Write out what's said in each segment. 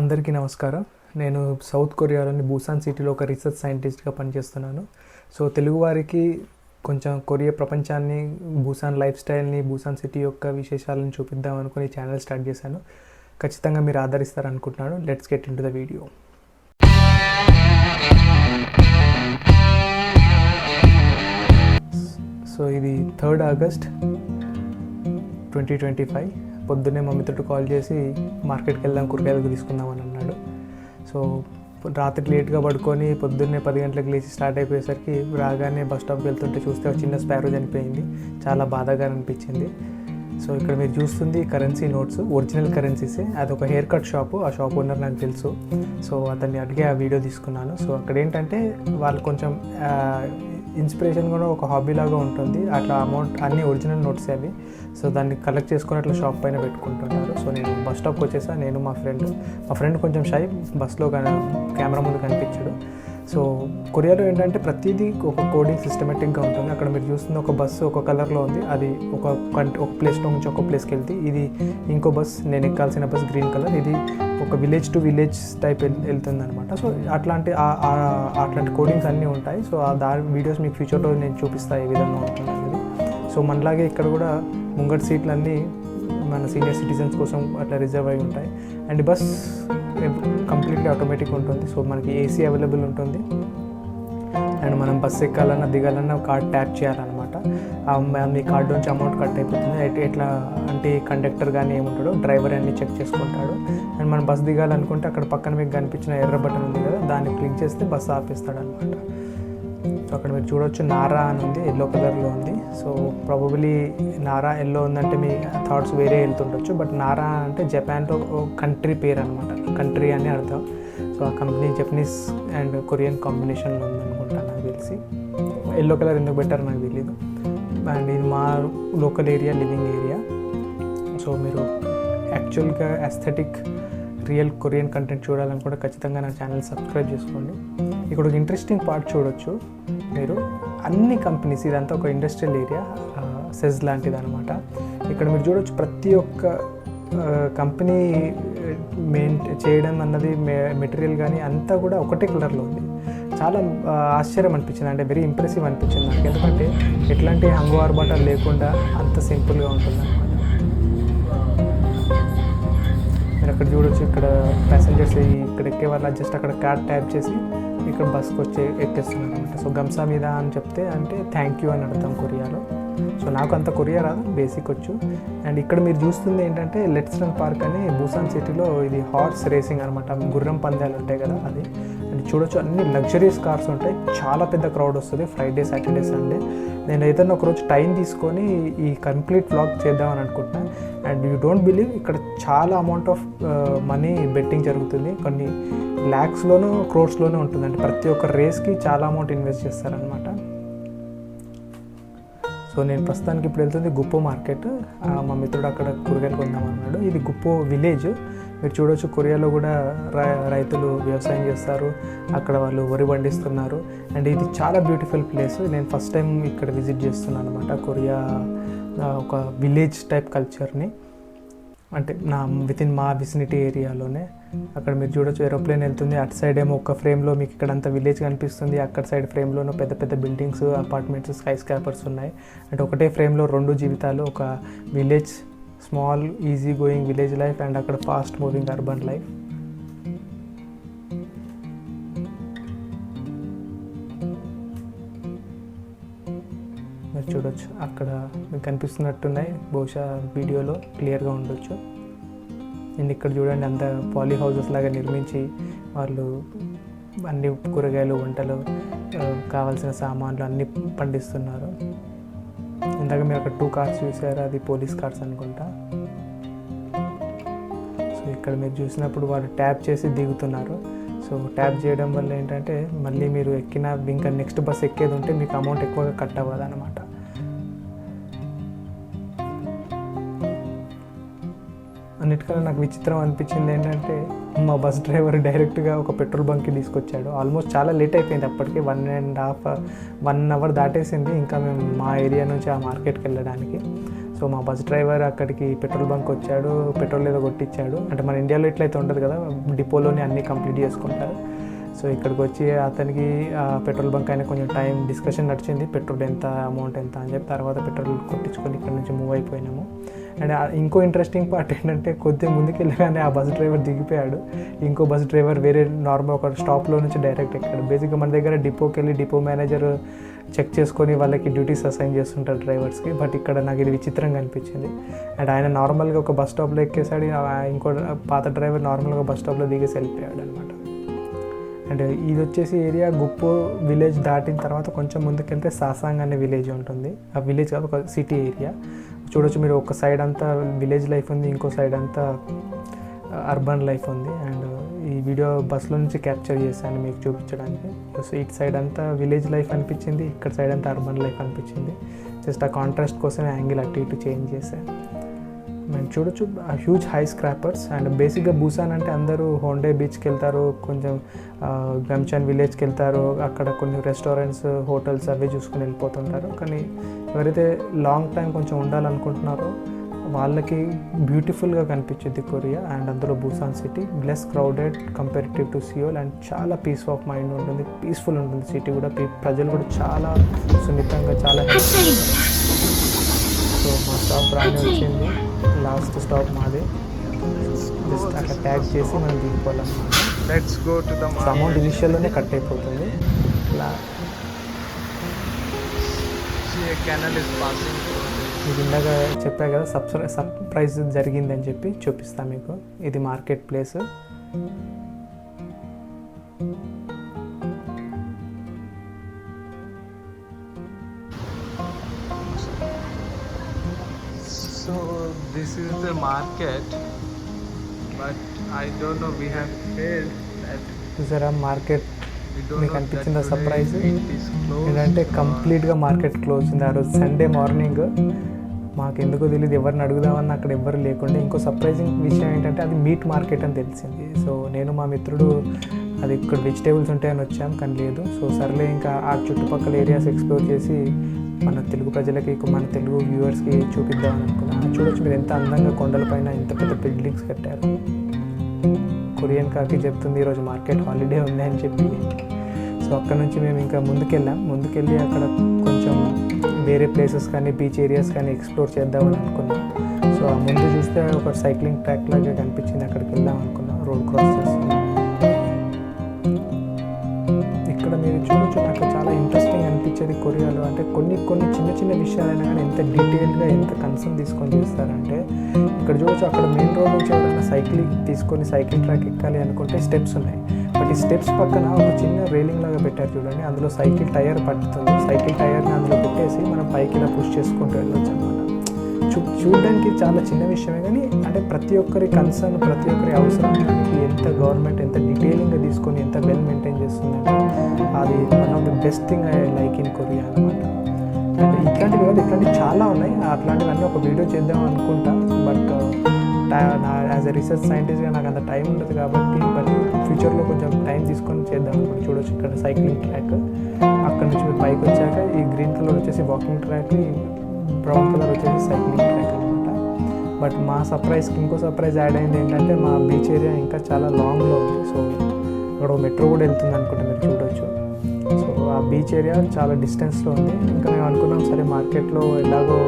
అందరికీ నమస్కారం. నేను సౌత్ కొరియాలోని బూసాన్ సిటీలో ఒక రీసెర్చ్ సైంటిస్ట్గా పనిచేస్తున్నాను. సో తెలుగువారికి కొంచెం కొరియా ప్రపంచాన్ని బూసాన్ లైఫ్ స్టైల్ని బూసాన్ సిటీ యొక్క విశేషాలను చూపిద్దాం అనుకుని ఛానల్ స్టార్ట్ చేశాను. ఖచ్చితంగా మీరు ఆదరిస్తారనుకుంటున్నాను. Let's get into the video. So ఇది third August twenty twenty five. పొద్దున్నే మా మిత్రుడు కాల్ చేసి మార్కెట్కి వెళ్దాం కూరగాయలకు తీసుకుందామని అన్నాడు. సో రాత్రి లేట్గా పడుకొని పొద్దున్నే పది గంటలకు లేచి స్టార్ట్ అయిపోయేసరికి రాగానే బస్ స్టాప్కి వెళ్తుంటే చూస్తే ఒక చిన్న స్పారో చనిపోయింది. చాలా బాధగా అనిపించింది. సో ఇక్కడ మీరు చూస్తుంది కరెన్సీ నోట్స్ ఒరిజినల్ కరెన్సీసే. అది ఒక హెయిర్ కట్ షాపు. ఆ షాప్ ఓనర్ నాకు తెలుసు. సో అతన్ని అడిగే ఆ వీడియో తీసుకున్నాను. సో అక్కడ ఏంటంటే వాళ్ళు కొంచెం ఇన్స్పిరేషన్ కూడా ఒక హాబీ లాగా ఉంటుంది. అట్లా అమౌంట్ అన్ని ఒరిజినల్ నోట్స్ అవి. సో దాన్ని కలెక్ట్ చేసుకొని అట్లా షాప్ పైన పెట్టుకుంటుంటారు సో నేను బస్ స్టాప్కి వచ్చేసా. నేను మా ఫ్రెండ్ మా ఫ్రెండ్ కొంచెం షై బస్లో కెమెరా ముందు కనిపించాడు. సో కొరియాలో ఏంటంటే ప్రతిదీ ఒక కోడింగ్ సిస్టమేటిక్గా ఉంటుంది. అక్కడ మీరు చూస్తున్న ఒక బస్సు ఒక కలర్లో ఉంది. అది ఒక కంట్ ఒక ప్లేస్లో నుంచి ఒక ప్లేస్కి వెళ్తే ఇది ఇంకో బస్ నేను ఎక్కాల్సిన బస్ గ్రీన్ కలర్ ఇది ఒక విలేజ్ టు విలేజ్ టైప్ వెళ్తుంది అనమాట సో అట్లాంటి ఆ- అట్లాంటి కోడింగ్స్ అన్నీ ఉంటాయి. సో ఆ దాని వీడియోస్ మీకు ఫ్యూచర్లో నేను చూపిస్తాను ఏ విధంగా ఉంటుంది సో మనలాగే ఇక్కడ కూడా ముంగటి సీట్లు అన్నీ మన సీనియర్ సిటిజన్స్ కోసం అట్లా రిజర్వ్ అయి ఉంటాయి. అండ్ బస్ కంప్లీట్లీ ఆటోమేటిక్ ఉంటుంది. సో మనకి ఏసీ అవైలబుల్ ఉంటుంది. అండ్ మనం బస్ ఎక్కాలన్నా దిగాలన్నా కార్డ్ ట్యాప్ చేయాలన్నమాట. మీ కార్డు నుంచి అమౌంట్ కట్ అయిపోతుంది. ఎట్లా అంటే కండక్టర్ కానీ ఏముంటాడో డ్రైవర్ అన్ని చెక్ చేసుకుంటాడు. అండ్ మనం బస్ దిగాలనుకుంటే అక్కడ పక్కన మీకు కనిపించిన ఎర్ర బటన్ ఉంది కదా దాన్ని క్లిక్ చేస్తే బస్ ఆపేస్తాడు అనమాట సో అక్కడ మీరు చూడొచ్చు నారా అని ఉంది ఎల్లో కలర్లో ఉంది. సో ప్రాబబ్లీ నారా ఎల్లో ఉందంటే మీ థాట్స్ వేరే వెళ్తుండొచ్చు. బట్ నారా అంటే జపాన్లో కంట్రీ పేరు అనమాట కంట్రీ అని అర్థం. సో ఆ కంపెనీ జపనీస్ అండ్ కొరియన్ కాంబినేషన్లో ఉందనుకుంటా నాకు తెలిసి. ఎల్లో కలర్ ఎందుకు బెటర్ నాకు తెలియదు అండ్ ఇది మా local area living area so మీరు యాక్చువల్గా అస్థెటిక్ రియల్ కొరియన్ కంటెంట్ చూడాలనుకుంటే ఖచ్చితంగా నా ఛానల్ సబ్స్క్రైబ్ చేసుకోండి. ఇక్కడ ఒక ఇంట్రెస్టింగ్ పార్ట్ చూడొచ్చు. మీరు అన్ని కంపెనీస్ ఇదంతా ఒక ఇండస్ట్రియల్ ఏరియా సెజ్ లాంటిది అనమాట ఇక్కడ మీరు చూడొచ్చు ప్రతి ఒక్క కంపెనీ మెయిన్ చేయడం అన్నది మెటీరియల్ కానీ అంతా కూడా ఒకటే కలర్లో ఉంది. చాలా ఆశ్చర్యం అనిపించింది. అంటే వెరీ ఇంప్రెసివ్ అనిపించింది నాకు. ఎందుకంటే ఎట్లాంటి హంగు ఆర్బాటాలు లేకుండా అంత సింపుల్గా ఉంటుంది అనమాట మీరు అక్కడ చూడొచ్చు ఇక్కడ ప్యాసింజర్స్ ఇక్కడ ఎక్కే వాళ్ళ జస్ట్ అక్కడ కార్డ్ ట్యాప్ చేసి ఇక్కడ బస్కి వచ్చి ఎక్కేస్తున్నారు అనమాట. సో గమ్సా మీద అని చెప్తే అంటే థ్యాంక్ యూ అని అర్థం కొరియాలో. సో నాకు అంత కొరియా రాదు బేసిక్ వచ్చు. అండ్ ఇక్కడ మీరు చూస్తుంది ఏంటంటే లెట్స్ రన్ పార్క్ అని బూసాన్ సిటీలో ఇది హార్స్ రేసింగ్ అనమాట. గుర్రం పందాలు ఉంటాయి కదా అది. అండ్ చూడొచ్చు అన్ని లగ్జరీస్ కార్స్ ఉంటాయి. చాలా పెద్ద క్రౌడ్ వస్తుంది ఫ్రైడే సాటర్డే సండే నేను ఏదైనా ఒకరోజు టైం తీసుకొని ఈ కంప్లీట్ వ్లాగ్ చేద్దామని అనుకుంటున్నాను అండ్ యూ డోంట్ బిలీవ్ ఇక్కడ చాలా అమౌంట్ ఆఫ్ మనీ బెట్టింగ్ జరుగుతుంది. కొన్ని ల్యాక్స్లోనూ క్రోర్స్లోనూ ఉంటుంది. అంటే ప్రతి ఒక్క రేస్కి చాలా అమౌంట్ ఇన్వెస్ట్ చేస్తారనమాట సో నేను ప్రస్తుతానికి ఇప్పుడు వెళ్తుంది గుప్పో మార్కెట్. మా మిత్రుడు అక్కడ కూరగాయలు కొందామన్నాడు. ఇది గుప్పో విలేజ్. మీరు చూడవచ్చు కొరియాలో కూడా రై- రైతులు వ్యవసాయం చేస్తారు. అక్కడ వాళ్ళు వరి పండిస్తున్నారు. అండ్ ఇది చాలా బ్యూటిఫుల్ ప్లేస్. నేను ఫస్ట్ టైం ఇక్కడ విజిట్ చేస్తున్నాను అనమాట కొరియా ఒక విలేజ్ టైప్ కల్చర్ని. అంటే నా విత్ ఇన్ మా విసినిటీ ఏరియాలోనే అక్కడ మీరు చూడొచ్చు ఏరోప్లేన్ వెళ్తుంది. అటు సైడ్ ఏమో ఒక ఫ్రేమ్లో మీకు ఇక్కడ అంతా విలేజ్ కనిపిస్తుంది. అక్కడ సైడ్ ఫ్రేమ్లోనూ పెద్ద పెద్ద బిల్డింగ్స్ అపార్ట్మెంట్స్ స్కై స్కాపర్స్ ఉన్నాయి. అంటే ఒకటే ఫ్రేమ్లో రెండు జీవితాలు ఒక village small easy going village life and అక్కడ ఫాస్ట్ మూవింగ్ అర్బన్ లైఫ్ చూడొచ్చు. అక్కడ మీకు కనిపిస్తున్నట్టున్నాయి. బహుశా వీడియోలో క్లియర్గా ఉండొచ్చు. అండ్ ఇక్కడ చూడండి అంత పాలీ హౌసెస్ లాగా నిర్మించి వాళ్ళు అన్ని కూరగాయలు వంటలు కావాల్సిన సామాన్లు అన్నీ పండిస్తున్నారు. ఇందాక మీరు అక్కడ టూ కార్స్ చూసారు అది పోలీస్ కార్స్ అనుకుంటా. సో ఇక్కడ మీరు చూసినప్పుడు వాళ్ళు ట్యాప్ చేసి దిగుతున్నారు. సో ట్యాప్ చేయడం వల్ల ఏంటంటే మళ్ళీ మీరు ఎక్కిన ఇంకా నెక్స్ట్ బస్ ఎక్కేది ఉంటే మీకు అమౌంట్ ఎక్కువగా కట్ అవ్వదు అనమాట అన్నిటికన్నా నాకు విచిత్రం అనిపించింది ఏంటంటే మా బస్ డ్రైవర్ డైరెక్ట్గా ఒక పెట్రోల్ బంక్కి తీసుకొచ్చాడు. ఆల్మోస్ట్ చాలా లేట్ అయిపోయింది అప్పటికి. One and half one hour దాటేసింది. ఇంకా మేము మా ఏరియా నుంచి ఆ మార్కెట్కి వెళ్ళడానికి. సో మా బస్ డ్రైవర్ అక్కడికి పెట్రోల్ బంక్ వచ్చాడు. పెట్రోల్ ఏదో కొట్టించాడు అంటే మన ఇండియాలో ఇట్లయితే ఉండదు కదా. డిపోలోనే అన్నీ కంప్లీట్ చేసుకుంటారు. సో ఇక్కడికి వచ్చి అతనికి ఆ పెట్రోల్ బంక్ అయినా కొంచెం టైం డిస్కషన్ నడిచింది. పెట్రోల్ ఎంత అమౌంట్ ఎంత అని చెప్పి తర్వాత పెట్రోల్ కొట్టించుకొని ఇక్కడ నుంచి మూవ్ అయిపోయినాము. అండ్ uh, ఆ- ఇంకో ఇంట్రెస్టింగ్ పార్ట్ ఏంటంటే కొద్దిగా ముందుకు వెళ్ళగానే ఆ బస్ డ్రైవర్ దిగిపోయాడు. ఇంకో బస్ డ్రైవర్ వేరే నార్మల్ ఒక స్టాప్లో నుంచి డైరెక్ట్ ఎక్కాడు. బేసిక్గా మన దగ్గర డిపోకి వెళ్ళి డిపో మేనేజర్ చెక్ చేసుకొని వాళ్ళకి డ్యూటీస్ అసైన్ చేస్తుంటారు డ్రైవర్స్కి బట్ ఇక్కడ నాకు ఇది విచిత్రంగా అనిపించింది. అండ్ ఆయన నార్మల్గా ఒక బస్ స్టాప్లో ఎక్కేసాడు. ఇంకో పాత డ్రైవర్ నార్మల్గా బస్ స్టాప్లో దిగేసి వెళ్ళిపోయాడు అనమాట అండ్ ఇది వచ్చేసి ఏరియా గుప్పు విలేజ్ దాటిన తర్వాత కొంచెం ముందుకెళ్తే సాసాంగ్ అనే విలేజ్ ఉంటుంది. ఆ విలేజ్ కాదు ఒక సిటీ ఏరియా చూడొచ్చు మీరు ఒక సైడ్ అంతా విలేజ్ లైఫ్ ఉంది ఇంకో సైడ్ అంతా uh, అర్బన్ లైఫ్ ఉంది. అండ్ uh, ఈ వీడియో బస్సులో నుంచి క్యాప్చర్ చేశాను మీకు చూపించడానికి. సో ఇటు సైడ్ అంతా విలేజ్ లైఫ్ అనిపించింది ఇక్కడ సైడ్ అంతా అర్బన్ లైఫ్ అనిపించింది. జస్ట్ ఆ కాంట్రాస్ట్ కోసం యాంగిల్ అటు ఇటు చేంజ్ చేశాను. మేము చూడొచ్చు. హ్యూజ్ హై స్క్రాపర్స్ అండ్ బేసిక్గా బూసాన్ అంటే అందరూ హోండే బీచ్కి వెళ్తారు కొంచెం గమ్చాన్ విలేజ్కి వెళ్తారు అక్కడ కొన్ని రెస్టారెంట్స్ హోటల్స్ అవి చూసుకుని వెళ్ళిపోతుంటారు. కానీ ఎవరైతే లాంగ్ టైం కొంచెం ఉండాలనుకుంటున్నారో వాళ్ళకి బ్యూటిఫుల్గా కనిపించింది కొరియా అండ్ అందులో Busan city less crowded comparative to Seoul and చాలా పీస్ ఆఫ్ మైండ్ ఉంటుంది. పీస్ఫుల్ ఉంటుంది సిటీ కూడా. ప్రజలు కూడా చాలా సున్నితంగా చాలా సో మా స్టాప్ రాని వచ్చింది. లాస్ట్ స్టాప్ మాది. జస్ట్ అక్కడ ట్యాగ్ చేసి మనం దిగిపోవాలన్నమాట సో అమౌంట్. ఇనిషియల్లోనే కట్ అయిపోతుంది. ఇలా. మీకు ఇందాక చెప్పా కదా సబ్స్క్రై సర్ప్రైజ్ జరిగింది అని చెప్పి చూపిస్తాను మీకు. ఇది market place this is the market, but I don't know. We have heard that చూసారా మార్కెట్ మీకు అనిపించిందా closed. ఏంటంటే కంప్లీట్గా మార్కెట్ క్లోజ్ ఉంది ఆ రోజు సండే మార్నింగ్ మాకు ఎందుకో తెలియదు ఎవరిని అడుగుదామని అక్కడ ఎవ్వరు లేకుండా ఇంకో సర్ప్రైజింగ్ విషయం ఏంటంటే అది మీట్ మార్కెట్ అని తెలిసింది సో నేను మా మిత్రుడు అది ఇక్కడ వెజిటేబుల్స్ ఉంటాయని వచ్చాం కానీ లేదు సో సర్లే ఇంకా ఆ చుట్టుపక్కల ఏరియాస్ ఎక్స్ప్లోర్ చేసి మన తెలుగు ప్రజలకి మన తెలుగు వ్యూవర్స్కి చూపిద్దాం అనుకున్నాను. చూడొచ్చు మీరు ఎంత అందంగా కొండలపైన ఎంత పెద్ద బిల్డింగ్స్ కట్టారు. కొరియన్ కాకి చెప్తుంది ఈరోజు మార్కెట్ హాలిడే ఉంది అని చెప్పి. సో అక్కడ నుంచి మేము ఇంకా ముందుకెళ్ళాం. ముందుకెళ్ళి అక్కడ కొంచెం వేరే ప్లేసెస్ కానీ బీచ్ ఏరియాస్ కానీ ఎక్స్ప్లోర్ చేద్దామని అనుకున్నాం. సో ఆ ముందు చూస్తే ఒక సైక్లింగ్ ట్రాక్ లాగా కనిపించింది. అక్కడికి వెళ్దాం అనుకున్నాం. రోడ్ క్రాస్ చేసి కొన్ని చిన్న చిన్న విషయాలైనా కానీ ఎంత డీటెయిల్గా ఎంత కన్సర్న్ తీసుకొని చేస్తారంటే ఇక్కడ చూడొచ్చు అక్కడ మెయిన్ రోడ్ నుంచి ఎవరైనా సైకిల్ తీసుకొని సైకిల్ ట్రాక్ ఎక్కాలి అనుకుంటే స్టెప్స్ ఉన్నాయి. బట్ ఈ స్టెప్స్ పక్కన ఒక చిన్న రైలింగ్ లాగా పెట్టారు చూడండి. అందులో సైకిల్ టైర్ పట్టుతుంది సైకిల్ టైర్ని అందులో పెట్టేసి మనం పైకి ఇలా పుష్ చేసుకుంటూ వెళ్ళొచ్చు అనమాట చూ చూడడానికి చాలా చిన్న విషయమే కానీ అంటే ప్రతి ఒక్కరి కన్సర్న్ ప్రతి ఒక్కరి అవసరం ఎంత గవర్నమెంట్ ఎంత డీటెయిలింగ్గా తీసుకొని ఎంత వెల్ మెయింటైన్ చేస్తుందంటే అది one of the best thing I like in Korea అనమాట అండ్ ఇట్లాంటివి కాదు ఇట్లాంటివి చాలా ఉన్నాయి. అట్లాంటివన్నీ ఒక వీడియో చేద్దాం అనుకుంటా. బట్ యాజ్ ఎ రీసెర్చ్ సైంటిస్ట్గా నాకు అంత టైం ఉండదు కాబట్టి బట్ ఫ్యూచర్లో కొంచెం టైం తీసుకొని చేద్దాం అనుకుంటే. చూడొచ్చు ఇక్కడ సైక్లింగ్ ట్రాక్. అక్కడ నుంచి మీరు పైకి వచ్చాక ఈ గ్రీన్ కలర్ వచ్చేసి వాకింగ్ ట్రాక్ బ్రౌన్ కలర్ వచ్చేసి సైక్లింగ్ ట్రాక్ అనమాట బట్ మా సర్ప్రైజ్కి ఇంకో సర్ప్రైజ్ యాడ్ అయింది ఏంటంటే మా బీచ్ ఏరియా ఇంకా చాలా లాంగ్లో ఉంది. సో అక్కడ మెట్రో కూడా వెళ్తుంది అనుకుంటే మీరు చూడొచ్చు. సో ఆ బీచ్ ఏరియా చాలా డిస్టెన్స్లో ఉంది. ఇంకా మేము అనుకున్నాం సరే మార్కెట్లో ఎలాగో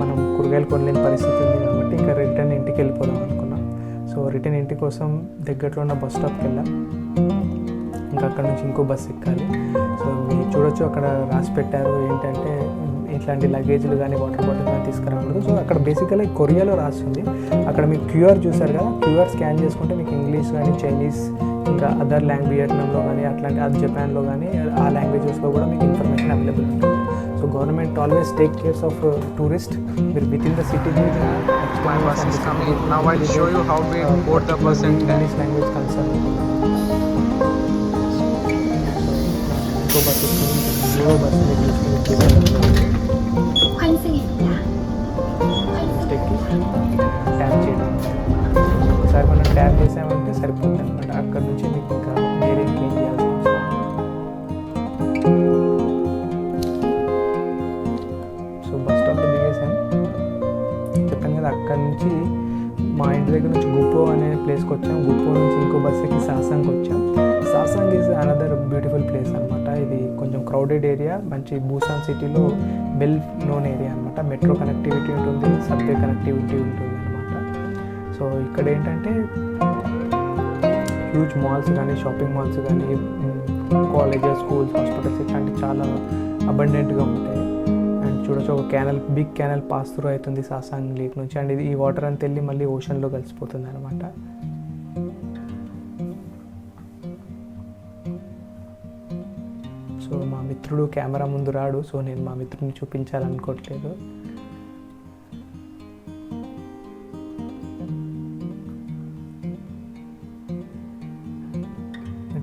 మనం కూరగాయలు కొనలేని పరిస్థితి ఉంది కాబట్టి ఇంకా రిటర్న్ ఇంటికి వెళ్ళిపోదాం అనుకున్నాం. సో రిటర్న్ ఇంటి కోసం దగ్గరలో ఉన్న బస్ స్టాప్కి వెళ్ళాం. ఇంకా అక్కడ నుంచి ఇంకో బస్ ఎక్కాలి. సో మీరు చూడొచ్చు అక్కడ రాసి పెట్టారు ఏంటంటే ఇట్లాంటి లగేజ్లు కానీ వాటర్ బాటిల్ కానీ తీసుకురాకూడదు. సో అక్కడ బేసికలీ కొరియాలో రాస్తుంది అక్కడ మీకు క్యూఆర్ చూసారు కదా క్యూఆర్ స్కాన్ చేసుకుంటే మీకు ఇంగ్లీష్ కానీ చైనీస్ ఇంకా అదర్ లాంగ్వేజ్ వియట్నాంలో కానీ అట్లాంటి అది జపాన్లో కానీ ఆ లాంగ్వేజెస్లో కూడా మీకు ఇన్ఫర్మేషన్ అవైలబుల్ ఉంటుంది so government always take cares of tourist మీరు within the city Danish language concern so bus bus tap చేయండి ఒకసారి మనం ట్యాప్ చేసామంటే సరిపోతుంది ఇంటి దగ్గర నుంచి గుప్పో అనే ప్లేస్కి వచ్చాం. గుప్పో నుంచి ఇంకో బస్ ఎక్కి సాసాంగ్కి వచ్చాం. Sasang is another beautiful place అనమాట ఇది కొంచెం క్రౌడెడ్ ఏరియా మంచి బూసాన్ సిటీలో వెల్ నోన్ ఏరియా అనమాట మెట్రో కనెక్టివిటీ ఉంటుంది సబ్వే కనెక్టివిటీ ఉంటుంది అనమాట సో ఇక్కడ ఏంటంటే హ్యూజ్ మాల్స్ కానీ షాపింగ్ మాల్స్ కానీ కాలేజెస్ స్కూల్స్ హాస్పిటల్స్ ఇట్లాంటివి చాలా అబండెంట్గా ఉంటాయి. చూడొచ్చు. ఒక canal big canal pass through అవుతుంది సాసాంగ్ లేక్ నుంచి. అండ్ ఇది ఈ వాటర్ అంతా వెళ్ళి మళ్ళీ ఓషన్లో కలిసిపోతుంది అనమాట సో మా మిత్రుడు కెమెరా ముందు రాడు. సో నేను మా మిత్రుడిని చూపించాలనుకోవట్లేదు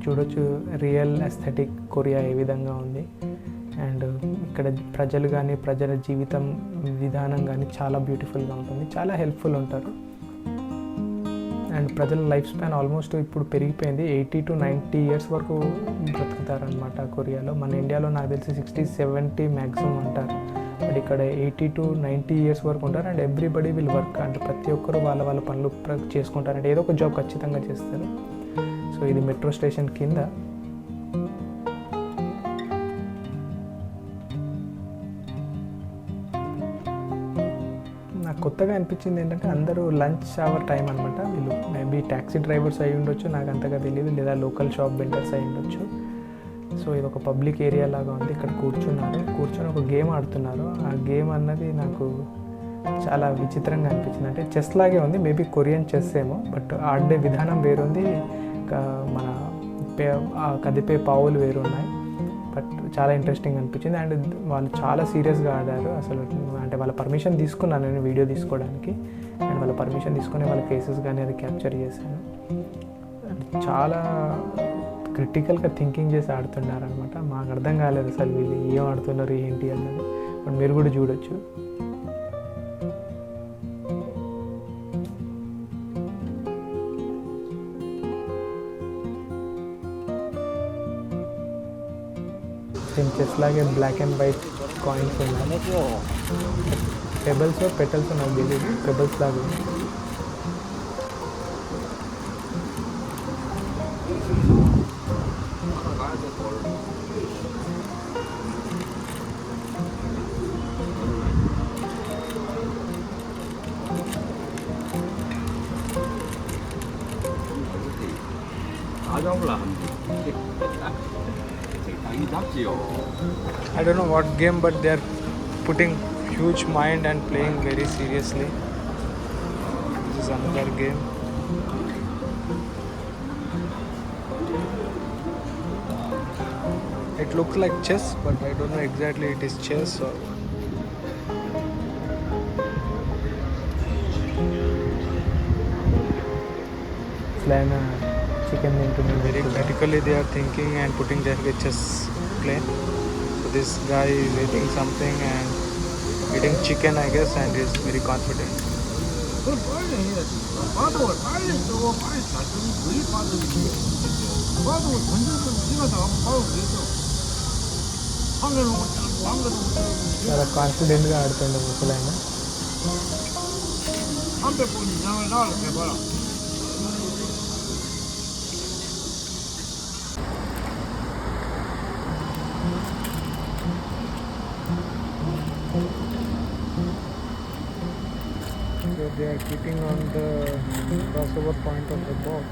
చూడొచ్చు రియల్ ఎస్థెటిక్ కొరియా ఏ విధంగా ఉంది. అండ్ ఇక్కడ ప్రజలు కానీ ప్రజల జీవితం విధానం కానీ చాలా బ్యూటిఫుల్గా ఉంటుంది. చాలా హెల్ప్ఫుల్ ఉంటారు. అండ్ ప్రజల లైఫ్ స్పాన్ ఆల్మోస్ట్ ఇప్పుడు పెరిగిపోయింది. ఎయిటీ టు నైంటీ ఇయర్స్ వరకు బ్రతుకుతారనమాట కొరియాలో. మన ఇండియాలో నాకు తెలిసి సిక్స్టీ సెవెంటీ మ్యాక్సిమం ఉంటారు. బట్ ఇక్కడ ఎయిటీ టు నైంటీ ఇయర్స్ వరకు ఉంటారు. అండ్ ఎవ్రీబడి విల్ వర్క్ అంటే ప్రతి ఒక్కరు వాళ్ళ వాళ్ళ పనులు చేసుకుంటారు. అంటే ఏదో ఒక జాబ్ ఖచ్చితంగా చేస్తారు. సో ఇది మెట్రో స్టేషన్ కింద. కొత్తగా అనిపించింది ఏంటంటే అందరూ లంచ్ అవర్ టైం అనమాట వీళ్ళు మేబీ ట్యాక్సీ డ్రైవర్స్ అయి ఉండొచ్చు నాకు అంతగా తెలియదు లేదా లోకల్ షాప్ వెండర్స్ అయి ఉండొచ్చు. సో ఇది ఒక పబ్లిక్ ఏరియా లాగా ఉంది. ఇక్కడ కూర్చున్నారు. కూర్చొని ఒక గేమ్ ఆడుతున్నారు. ఆ గేమ్ అన్నది నాకు చాలా విచిత్రంగా అనిపించింది. అంటే చెస్ లాగే ఉంది. మేబీ కొరియన్ చెస్ ఏమో బట్ ఆడే విధానం వేరుంది. మన కదిపే పావులు వేరు ఉన్నాయి బట్ చాలా ఇంట్రెస్టింగ్ అనిపించింది. అండ్ వాళ్ళు చాలా సీరియస్గా ఆడారు. అసలు అంటే వాళ్ళ పర్మిషన్ తీసుకున్నాను నేను వీడియో తీసుకోవడానికి. అండ్ వాళ్ళ పర్మిషన్ తీసుకుని వాళ్ళ కేసెస్ కానీ అది క్యాప్చర్ చేశాను. చాలా క్రిటికల్గా థింకింగ్ చేసి ఆడుతున్నారు అనమాట మాకు అర్థం కాలేదు అసలు వీళ్ళు ఏం ఆడుతున్నారు ఏంటి అన్నది. బట్ మీరు కూడా చూడొచ్చు. సేమ్ చెస్ లాగే బ్లాక్ అండ్ వైట్ కాయిన్స్ ఉన్నాయి పెబల్స్ పెటల్స్ నాకు తెలియదు పెబల్స్ లాగా ఉంది. I don't know what game, but they are putting huge mind and playing very seriously. This is another game. It looks like chess, but I don't know exactly it is chess or. Plan chicken into very critically they are thinking and putting their chess plane. So this guy is eating something and eating chicken I guess and is very confident. చాలా కాన్ఫిడెంట్గా ఆడుతుండే ముసలాయన they are keeping on the crossover point of the box.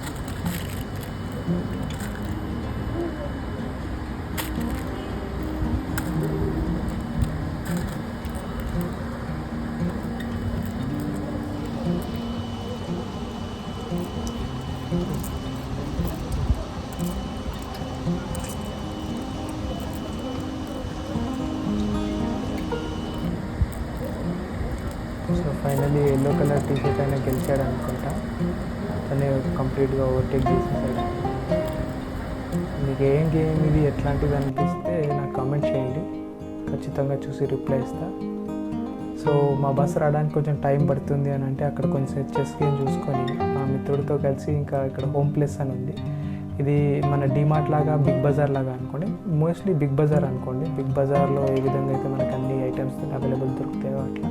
So finally yellow colour T shirt అయినా గెలిచాడు అనుకుంటా అతనే కంప్లీట్గా overtake చేసేసాడు. మీకు ఏం గేమ్ ఇది? ఎట్లాంటిది అనిపిస్తే నాకు కామెంట్ చేయండి. ఖచ్చితంగా చూసి రిప్లై ఇస్తా. సో మా బస్ రావడానికి కొంచెం టైం పడుతుంది అని అంటే అక్కడ కొంచెం చెస్ గేమ్ చూసుకొని మా మిత్రుడితో కలిసి ఇంకా ఇక్కడ హోమ్ ప్లేస్ అని ఉంది. ఇది మన డిమార్ట్ లాగా బిగ్ బజార్ లాగా అనుకోండి. మోస్ట్లీ బిగ్ బజార్ అనుకోండి. బిగ్ బజార్లో ఏ విధంగా అయితే మనకు అన్ని ఐటమ్స్ అవైలబుల్ దొరుకుతాయో అట్లా.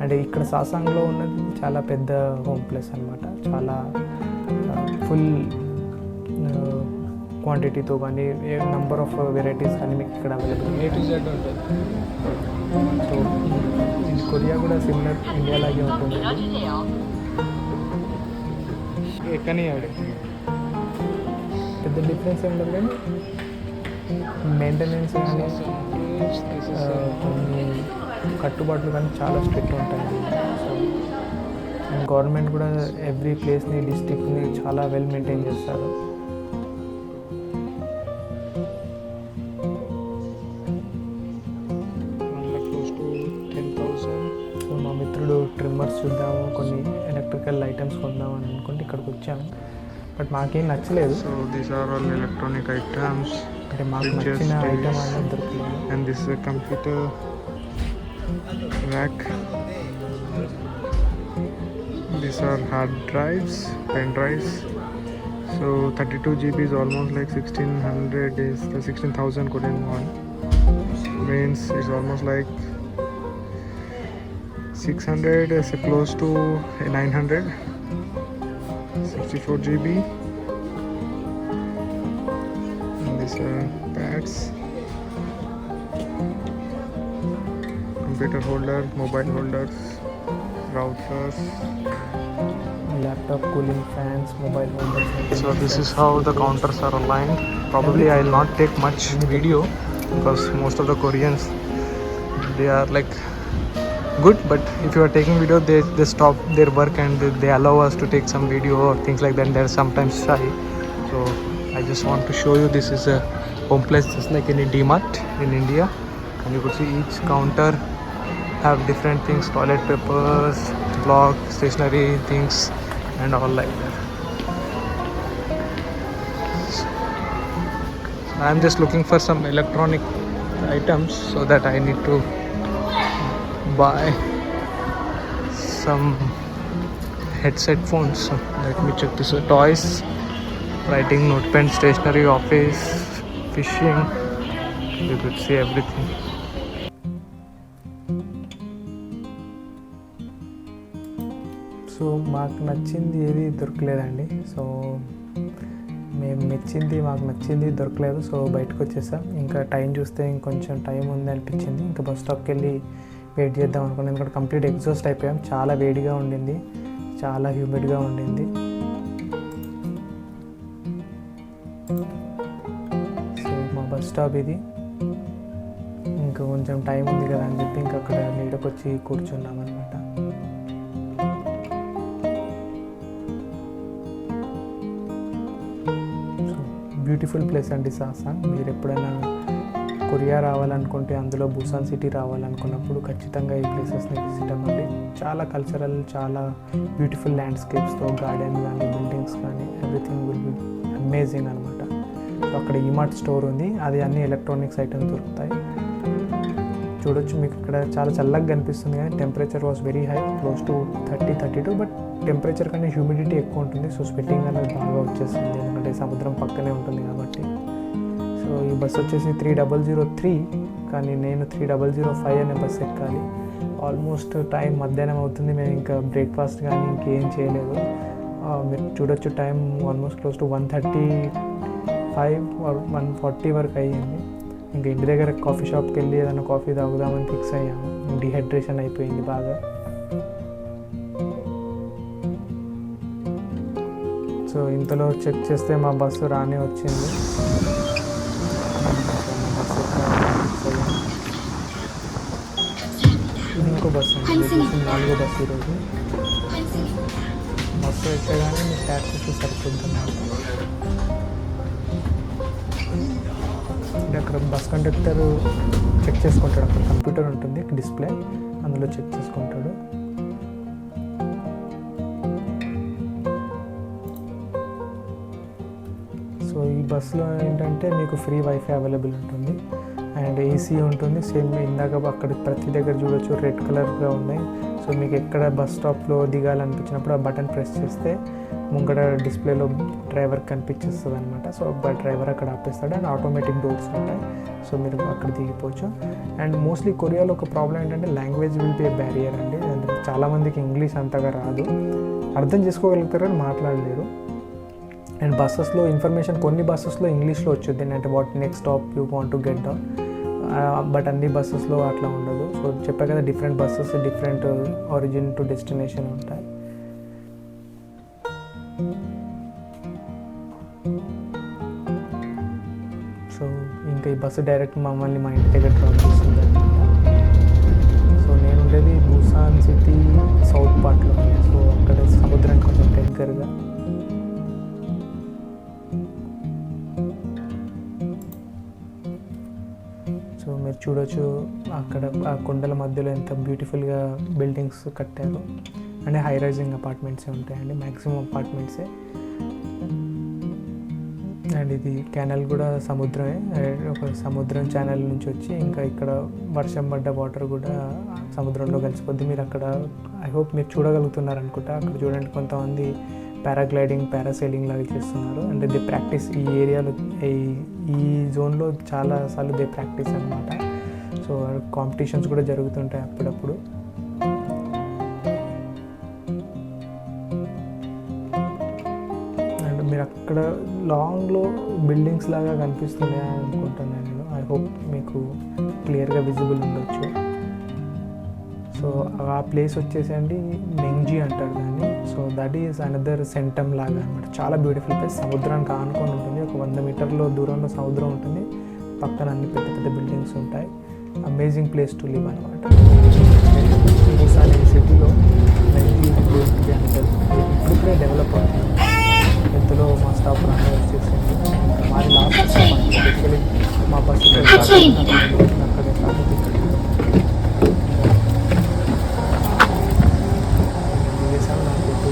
అండ్ ఇక్కడ సాసాంగ్లో ఉన్నది చాలా పెద్ద హోమ్ ప్లేస్ అనమాట చాలా ఫుల్ క్వాంటిటీతో కానీ నంబర్ ఆఫ్ వెరైటీస్ కానీ మీకు ఇక్కడ అవైలబుల్ సో కొరియా కూడా సిమిలర్ ఇండియా లాగే ఉంటుంది. ఎక్కని పెద్ద డిఫరెన్స్ ఏం లేదు కానీ మెయింటెనెన్స్ కానీ కొన్ని కట్టుబాట్లు కానీ చాలా స్ట్రిక్ట్ ఉంటాయి. సో అండ్ గవర్నమెంట్ కూడా ఎవ్రీ ప్లేస్ని డిస్ట్రిక్ట్ని చాలా వెల్ మెయింటైన్ చేస్తారు. మా మిత్రుడు ట్రిమ్మర్స్ చూద్దాము కొన్ని ఎలక్ట్రికల్ ఐటమ్స్ కొందాం అని అనుకుంటే ఇక్కడికి వచ్చాము. బట్ మాకేం నచ్చలేదు. So these are all electronic items అంటే మాకు నచ్చిన. ఐటమ్ అనేది this is a computer. Rack these are hard drives pen drives. So 32 gb is almost like 1600 is the 16000 korean won means it's almost like 600 is close to 900 64 gb and these are pads mobile holders, routers, laptop cooling fans, mobile holders. So this is how the counters are aligned. Probably I'll not take much video because most of the Koreans they are like good but if you are taking video they, they stop their work and they, they allow us to take some video or things like that they're sometimes shy so i just want to show you this is a complex just like any dmart in india and you could see each counter have different things toilet papers block stationery things and all like that. I'm just looking for some electronic items so that i need to buy some headset phones. So let me check this. Toys writing note pen stationery office fishing. You could see everything మాకు నచ్చింది ఏది దొరకలేదండి. So మేము మెచ్చింది మాకు నచ్చింది దొరకలేదు. So బయటకు వచ్చేసాం. ఇంకా టైం చూస్తే ఇంకొంచెం టైం ఉంది అనిపించింది. ఇంకా బస్ స్టాప్కి వెళ్ళి వెయిట్ చేద్దాం అనుకున్నాం. ఎందుకంటే కంప్లీట్ ఎగ్జాస్ట్ అయిపోయాం. చాలా వేడిగా ఉండింది. చాలా హ్యూమిడ్గా ఉండింది. సో మా బస్ స్టాప్ ఇది. ఇంకా కొంచెం టైం ఉంది కదా అని చెప్పి ఇంకా అక్కడ నీడకొచ్చి కూర్చున్నాం అనమాట బ్యూటిఫుల్ ప్లేస్ అండి సాసాంగ్ మీరు ఎప్పుడైనా కొరియా రావాలనుకుంటే అందులో బుసాన్ సిటీ రావాలనుకున్నప్పుడు ఖచ్చితంగా ఈ ప్లేసెస్ని విజిట్ అవ్వండి. చాలా కల్చరల్ చాలా బ్యూటిఫుల్ ల్యాండ్స్కేప్స్తో గార్డెన్ కానీ బిల్డింగ్స్ కానీ ఎవ్రీథింగ్ విల్ బి అమేజింగ్ అనమాట అక్కడ అక్కడ ఈమార్ట్ స్టోర్ ఉంది. అది అన్ని ఎలక్ట్రానిక్స్ ఐటమ్స్ దొరుకుతాయి. చూడొచ్చు. మీకు ఇక్కడ చాలా చల్లగా కనిపిస్తుంది కానీ temperature was very high close to thirty thirty two but temperature కంటే హ్యూమిడిటీ ఎక్కువ ఉంటుంది. సో స్వెట్టింగ్ అనేది బాగా వచ్చేస్తుంది. ఎందుకంటే సముద్రం పక్కనే ఉంటుంది కాబట్టి. సో ఈ బస్ వచ్చేసి త్రీ డబల్ జీరో త్రీ కానీ నేను త్రీ డబల్ జీరో ఫైవ్ అనే బస్సు ఎక్కాలి. ఆల్మోస్ట్ టైం మధ్యాహ్నం అవుతుంది. మేము ఇంకా బ్రేక్ఫాస్ట్ కానీ ఇంకేం చేయలేదు. మీరు చూడొచ్చు time almost close to one thirty five one forty వరకు అయ్యింది. ఇంకా ఇంటి దగ్గర కాఫీ షాప్కి వెళ్ళి ఏదైనా కాఫీ తాగుదామని ఫిక్స్ అయ్యాము. డిహైడ్రేషన్ అయిపోయింది బాగా. సో ఇంతలో చెక్ చేస్తే మా బస్సు రానే వచ్చింది. ఇంకో బస్సు నాలుగో బస్సు ఈరోజు. బస్సు ఎక్కగానే ట్యాక్సీకి సరిపోతున్నాను అంటే అక్కడ బస్ కండక్టర్ చెక్ చేసుకుంటాడు. అక్కడ కంప్యూటర్ ఉంటుంది డిస్ప్లే అందులో చెక్ చేసుకుంటాడు. సో ఈ బస్సులో ఏంటంటే మీకు ఫ్రీ వైఫై అవైలబుల్ ఉంటుంది. అండ్ ఏసీ ఉంటుంది. సేమ్ ఇందాక అక్కడ ప్రతి దగ్గర చూడొచ్చు రెడ్ కలర్గా ఉన్నాయి. సో మీకు ఎక్కడ బస్ స్టాప్లో దిగాలనిపించినప్పుడు ఆ బటన్ ప్రెస్ చేస్తే ముంగడ డిస్ప్లేలో డ్రైవర్ కనిపించేస్తుంది అనమాట సో డ్రైవర్ అక్కడ ఆపేస్తాడు అండ్ ఆటోమేటిక్ డోర్స్ ఉంటాయి. సో మీరు అక్కడ దిగిపోవచ్చు. అండ్ మోస్ట్లీ కొరియాలో ఒక ప్రాబ్లం ఏంటంటే language will be a barrier అండి. చాలామందికి ఇంగ్లీష్ అంతగా రాదు. అర్థం చేసుకోగలుగుతారు కానీ మాట్లాడలేరు. అండ్ బస్సెస్లో ఇన్ఫర్మేషన్ కొన్ని బస్సెస్లో ఇంగ్లీష్లో వచ్చింది. అంటే what next stop you want to get down but అన్ని బస్సెస్లో అట్లా ఉండదు. సో చెప్పా కదా different buses different origin to destination ఉంటాయి. బస్సు డైరెక్ట్ మమ్మల్ని మా ఇంటి దగ్గర డ్రాప్ చేస్తుంది సో నేను ఉండేది బూసాన్ సిటీ సౌత్ పార్ట్లో. సో అక్కడ సముద్రానికి కొంచెం దగ్గరగా. సో మీరు చూడొచ్చు అక్కడ ఆ కొండల మధ్యలో ఎంత బ్యూటిఫుల్గా బిల్డింగ్స్ కట్టారు. అంటే హై రైజింగ్ అపార్ట్మెంట్సే ఉంటాయండి. మ్యాక్సిమం అపార్ట్మెంట్సే. అండ్ ఇది కెనల్ కూడా సముద్రమే. ఒక సముద్రం ఛానల్ నుంచి వచ్చి ఇంకా ఇక్కడ వర్షం పడ్డ వాటర్ కూడా సముద్రంలో కలిసిపోద్ది. మీరు అక్కడ ఐ హోప్ మీరు చూడగలుగుతున్నారు అనుకుంటా. అక్కడ చూడండి కొంతమంది పారాగ్లైడింగ్ పారాసైలింగ్ లాగా చేస్తున్నారు. అంటే దే ప్రాక్టీస్ ఈ ఏరియాలో ఈ ఈ జోన్లో చాలా సార్లు దే ప్రాక్టీస్ అనమాట సో కాంపిటీషన్స్ కూడా జరుగుతుంటాయి అప్పుడప్పుడు. అక్కడ లాంగ్లో బిల్డింగ్స్ లాగా కనిపిస్తున్నాయి అనుకుంటున్నాను నేను. ఐ హోప్ మీకు క్లియర్గా విజిబుల్ ఉండొచ్చు. సో ఆ ప్లేస్ వచ్చేసండి నెంజీ మెంగ్జీ అంటారు దాన్ని. So that is another Centum లాగా అనమాట చాలా బ్యూటిఫుల్ ప్లేస్ సముద్రానికి ఆనుకొని ఉంటుంది. ఒక వంద మీటర్ల దూరంలో సముద్రం ఉంటుంది. పక్కన అన్ని పెద్ద పెద్ద బిల్డింగ్స్ ఉంటాయి. అమేజింగ్ ప్లేస్ టు లివ్ అనమాట సిటీలో మెంగ్జీ డెవలప్ అవుతుంది. ఎంతలో మా స్టాఫ్ రన్ వచ్చేసింది మాది లాస్ట్ బేసికలీ మా బస్సు అక్కడే ఇక్కడ చేశాను నాకు టూ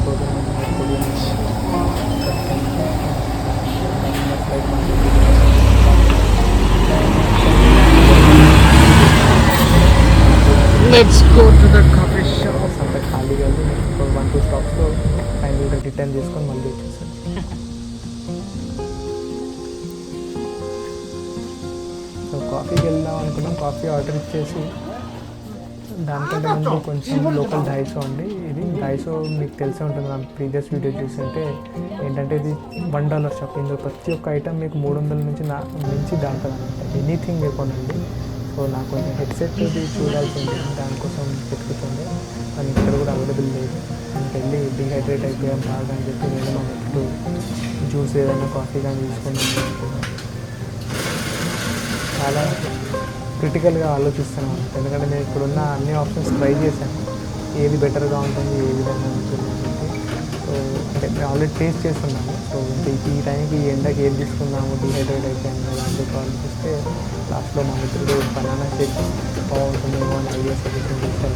the coffee shop. అంత ఖాళీగా ఒక వన్ టూ స్టాప్స్లో ఫైనల్గా రిటర్న్ చేసుకొని కాఫీకి వెళ్దాం అనుకున్నాం. కాఫీ ఆర్డర్ ఇచ్చేసి దానికంటే ముందు కొంచెం లోకల్ డైసో అండి. ఇది డైసో మీకు తెలిసే ఉంటుంది నా ప్రీవియస్ వీడియో చూస్తుంటే ఏంటంటే ఇది వన్ డాలర్ షాప్ ఇందులో ప్రతి ఒక్క ఐటమ్ మీకు మూడు వందల నుంచి నా నుంచి దాంట్లో ఎనీథింగ్ కొనండి. సో నాకు కొంచెం హెడ్సెట్ చూడాల్సి ఉంటుంది దానికోసం పెట్టుకుతుంది కానీ ఇక్కడ కూడా అవైలబుల్ లేదు. ఇంకెళ్ళి డిహైడ్రేట్ అయిపోయాం బాగా అని చెప్పి నేను మా జ్యూస్ ఏదైనా కాఫీ కానీ తీసుకున్నాను చాలా క్రిటికల్గా ఆలోచిస్తున్నాను. ఎందుకంటే నేను ఇప్పుడున్న అన్ని ఆప్షన్స్ ట్రై చేశాను. ఏది బెటర్గా ఉంటుంది ఏ విధంగా ఉంటుంది అని చెప్పి సో అంటే నేను ఆల్రెడీ టేస్ట్ చేస్తున్నాను. సో ఇంకా ఈ- టైంకి ఈ ఎండకి ఏది తీసుకుందాము డిహైడ్రేట్ అయిపోయాను కదా అని ఆలోచిస్తే లాస్ట్లో మా మిత్రుడు బనానా షేక్ బాగుంటుందేమో అని ఐడియా సజెషన్ చేశారు.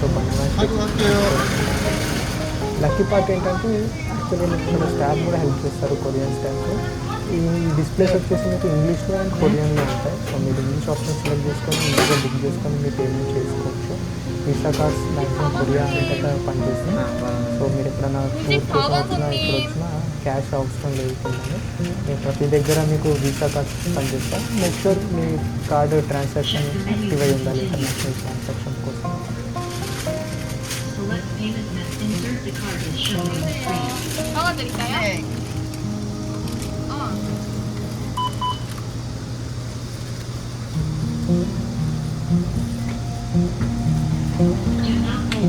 So banana shake lucky part ఏంటంటే యాక్చువల్లీ మన స్టాఫ్ కూడా హెల్ప్ చేస్తారు కొరియన్ స్టాఫ్ ఈ డిస్ప్లేస్ వచ్చేసి మీకు ఇంగ్లీష్లో అండ్ కొరియన్లో ఉంటాయి సో మీరు ఇంగ్లీష్ ఆప్షన్ సెలెక్ట్ చేసుకొని ఇంగ్లీష్లో బుక్ చేసుకొని మీరు పేమెంట్ చేసుకోవచ్చు వీసా కార్డ్స్ మ్యాక్సిమం కొరియా అంతటా పనిచేస్తుంది సో మీరు ఎప్పుడైనా టూర్ కోసం వచ్చినా ఇక్కడ వచ్చినా క్యాష్ అవసరం లేదు పిల్లలు మీరు ప్రతి దగ్గర మీకు వీసా కార్డ్స్ పనిచేస్తాం నెక్స్ట్ షూర్ మీ కార్డు ట్రాన్సాక్షన్ యాక్టివ్ అయి ఉండాలి ఇంటర్నేషనల్ ట్రాన్సాక్షన్ కోసం Select payment method. Insert the card as shown on the screen.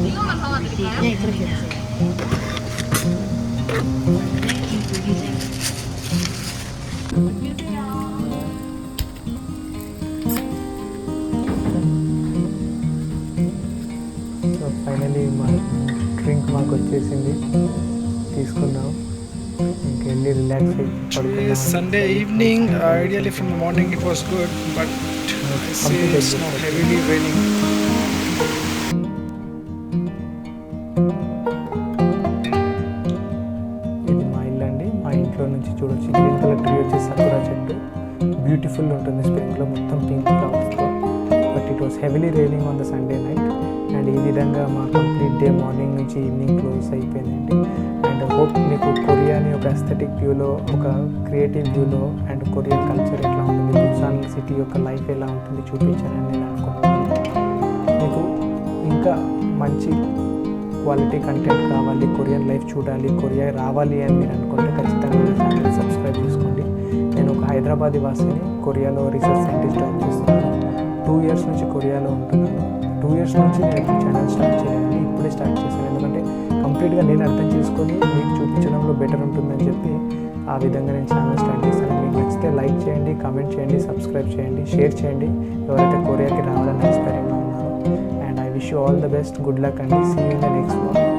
이거만 적어드릴까요? 네, 그렇게 해주세요. Thank you for using so finally మా డ్రింక్ మాకు వచ్చేసింది తీసుకున్నాం ఇంకెళ్ళి రిలాక్స్ అయ్యి Today is పడుకున్నాం Sunday evening. Uh, ideally, from the morning ఇది మా ఇల్లు అండి మా ఇంట్లో నుంచి చూడొచ్చు గ్రీన్ కలర్ ట్రీ వచ్చి సకురా చెట్టు బ్యూటిఫుల్ ఉంటుంది స్ప్రింగ్లో మొత్తం pink ఫ్లవర్స్తో but it was heavily raining on the Sunday night and ఈ విధంగా మా కంప్లీట్ డే మార్నింగ్ నుంచి ఈవినింగ్ క్లోజ్ అయిపోయిందండి. అండ్ హోప్ మీకు కొరియాని ఒక అస్థెటిక్ వ్యూలో ఒక క్రియేటివ్ వ్యూలో అండ్ కొరియన్ కల్చర్ ఎట్లా ఉంటుంది బుసాన్ సిటీ యొక్క లైఫ్ ఎలా ఉంటుంది చూపించాలని నేను అనుకుంటున్నాను. మీకు ఇంకా మంచి క్వాలిటీ కంటెంట్ కావాలి కొరియన్ లైఫ్ చూడాలి కొరియా రావాలి అని మీరు అనుకుంటే ఖచ్చితంగా నా ఛానల్ సబ్స్క్రైబ్ చేసుకోండి. నేను ఒక హైదరాబాద్ వాసిని కొరియాలో రీసెర్చ్ సైంటిస్ట్ జాబ్ చేస్తున్నాను. టూ ఇయర్స్ నుంచి కొరియాలో ఉంటున్నాను. టూ ఇయర్స్ నుంచి నేను ఛానల్ స్టార్ట్ చేయాలి ఇప్పుడే స్టార్ట్ చేశాను. ఎందుకంటే కంప్లీట్గా నేను అర్థం చేసుకొని మీకు చూపించడంలో బెటర్ ఉంటుందని చెప్పి ఆ విధంగా నేను ఛానల్ స్టార్ట్ చేశాను మీకు నచ్చితే లైక్ చేయండి కామెంట్ చేయండి సబ్స్క్రైబ్ చేయండి షేర్ చేయండి. ఎవరైతే కొరియాకి రావాలని ఎక్స్పైరింగ్గా ఉన్నారో. And I wish you all the best good luck అండి. See in the next one